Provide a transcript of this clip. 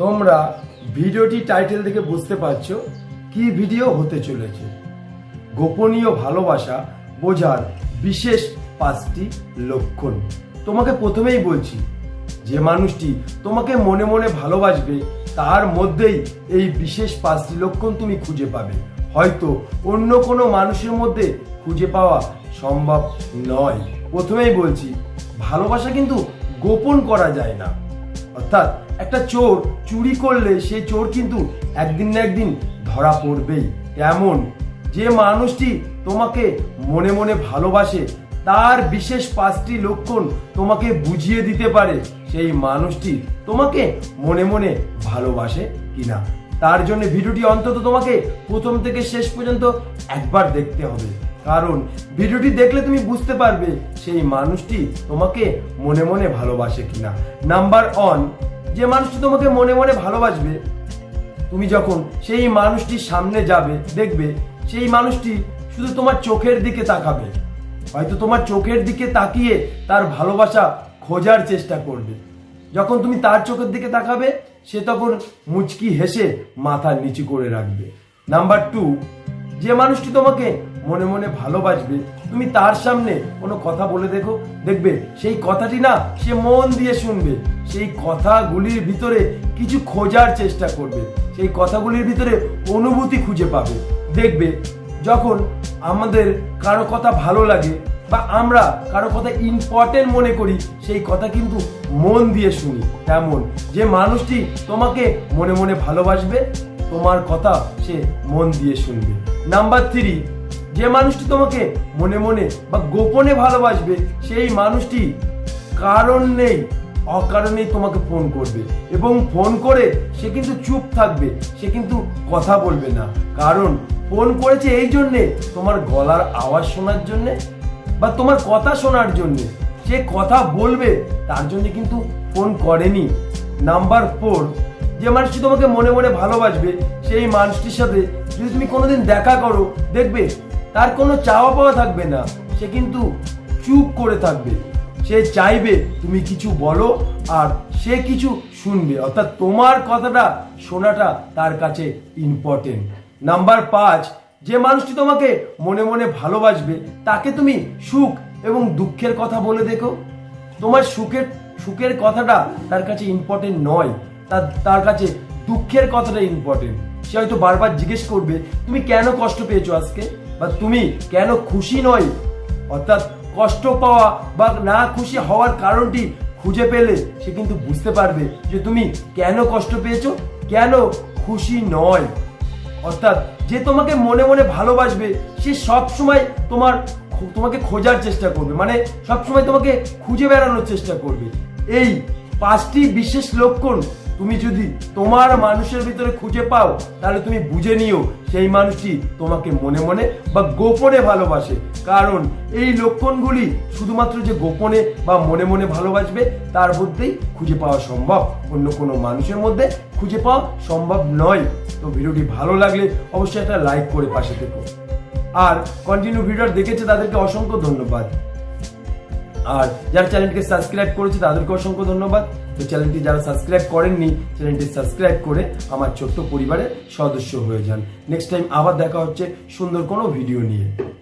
তোমরা ভিডিওটি টাইটেল থেকে বুঝতে পারছ কি ভিডিও হতে চলেছে। গোপনীয় ভালোবাসা বোঝার বিশেষ পাঁচটি লক্ষণ। তোমাকে প্রথমেই বলছি, যে মানুষটি তোমাকে মনে মনে ভালোবাসবে, তার মধ্যেই এই বিশেষ পাঁচটি লক্ষণ তুমি খুঁজে পাবে। হয়তো অন্য কোনো মানুষের মধ্যে খুঁজে পাওয়া সম্ভব নয়। প্রথমেই বলছি, ভালোবাসা কিন্তু গোপন করা যায় না। অর্থাৎ একটা চোর চুরি করলে সে চোর কিন্তু একদিন না একদিন ধরা পড়বেই। তেমন যে মানুষটি তোমাকে মনে মনে ভালোবাসে, তার বিশেষ পাঁচটি লক্ষণ তোমাকে বুঝিয়ে দিতে পারে, সেই মানুষটি তোমাকে মনে মনে ভালোবাসে কিনা। তার জন্য ভিডিওটি অন্তত তোমাকে প্রথম থেকে শেষ পর্যন্ত একবার দেখতে হবে। কারণ ভিডিওটি দেখলে তুমি বুঝতে পারবে সেই মানুষটি তোমাকে মনে মনে ভালোবাসে কিনা। নাম্বার অন যে মানুষটি তোমাকে মনে মনে ভালোবাসবে, তুমি যখন সেই মানুষটির সামনে যাবে, দেখবে, সেই মানুষটি শুধু তোমার চোখের দিকে তাকাবে। হয়তো তোমার চোখের দিকে তাকিয়ে তার ভালোবাসা খোঁজার চেষ্টা করবে। যখন তুমি তার চোখের দিকে তাকাবে, সে তখন মুচকি হেসে মাথা নিচু করে রাখবে। নাম্বার টু যে মানুষটি তোমাকে মনে মনে ভালোবাসবে। তুমি তার সামনে কোনো কথা বলে দেখো, দেখবে সেই কথাটি না সে মন দিয়ে শুনবে। সেই কথাগুলির ভিতরে কিছু খোঁজার চেষ্টা করবে। সেই কথাগুলির ভিতরে অনুভূতি খুঁজে পাবে। দেখবে যখন আমাদের কারও কথা ভালো লাগে বা আমরা কারও কথা ইম্পর্টেন্ট মনে করি, সেই কথা কিন্তু মন দিয়ে শুনি। তেমন যে মানুষটি তোমাকে মনে মনে ভালোবাসবে, তোমার কথা সে মন দিয়ে শুনবে। নাম্বার থ্রি যে মানুষটি তোমাকে মনে মনে বা গোপনে ভালোবাসবে, সেই মানুষটি কারণ নেই, অকারণেই তোমাকে ফোন করবে। এবং ফোন করে সে কিন্তু চুপ থাকবে, সে কিন্তু কথা বলবে না। কারণ ফোন করেছে এই জন্যে তোমার গলার আওয়াজ শোনার জন্যে বা তোমার কথা শোনার জন্যে। সে কথা বলবে, তার জন্য কিন্তু ফোন করেনি। নাম্বার ফোর, যে মানুষটি তোমাকে মনে মনে ভালোবাসবে, সেই মানুষটির সাথে যদি তুমি কোনোদিন দেখা করো, দেখবে তার কোনো চাওয়া পাওয়া থাকবে না। সে কিন্তু চুপ করে থাকবে। সে চাইবে, তুমি কিছু বলো আর সে কিছু শুনবে। অর্থাৎ তোমার কথাটা শোনাটা তার কাছে ইম্পর্টেন্ট নাম্বার পাঁচ, যে মানুষটি তোমাকে মনে মনে ভালোবাসবে, তাকে তুমি সুখ এবং দুঃখের কথা বলে দেখো। তোমার সুখের সুখের কথাটা তার কাছে ইম্পর্টেন্ট নয়। তার তার কাছে দুঃখের কথাটা ইম্পর্টেন্ট সে হয়তো বারবার জিজ্ঞেস করবে, তুমি কেন কষ্ট পেয়েছ আজকে? বা তুমি কেন খুশি নয়? অর্থাৎ কষ্ট পাওয়া বা না খুশি হওয়ার কারণটি খুঁজে পেলে সে কিন্তু বুঝতে পারবে যে তুমি কেন কষ্ট পেয়েছ, কেন খুশি নয়। অর্থাৎ যে তোমাকে মনে মনে ভালোবাসবে, সে সব সময় তোমার তোমাকে খোঁজার চেষ্টা করবে। মানে সব সময় তোমাকে খুঁজে বেড়ানোর চেষ্টা করবে। এই পাঁচটি বিশেষ লক্ষণ তুমি যদি তোমার মানুষের ভিতরে খুঁজে পাও, তাহলে তুমি বুঝে নিও সেই মানুষটি তোমাকে মনে মনে বা গোপনে ভালোবাসে। কারণ এই লক্ষণগুলি শুধুমাত্র যে গোপনে বা মনে মনে ভালোবাসবে, তার মধ্যেই খুঁজে পাওয়া সম্ভব। অন্য কোনো মানুষের মধ্যে খুঁজে পাওয়া সম্ভব নয়। তো ভিডিওটি ভালো লাগলে অবশ্যই একটা লাইক করে পাশে থেকো। আর কন্টিনিউ ভিডিওটা দেখেছে তাদেরকে অসংখ্য ধন্যবাদ। আর যারা চ্যানেলটিকে সাবস্ক্রাইব করেছে তাদেরকে অসংখ্য ধন্যবাদ। তো চ্যানেলটি যারা সাবস্ক্রাইব করেননি, চ্যানেলটি সাবস্ক্রাইব করে আমার ছোট্ট পরিবারের সদস্য হয়ে যান। নেক্সট টাইম আবার দেখা হচ্ছে সুন্দর কোনো ভিডিও নিয়ে।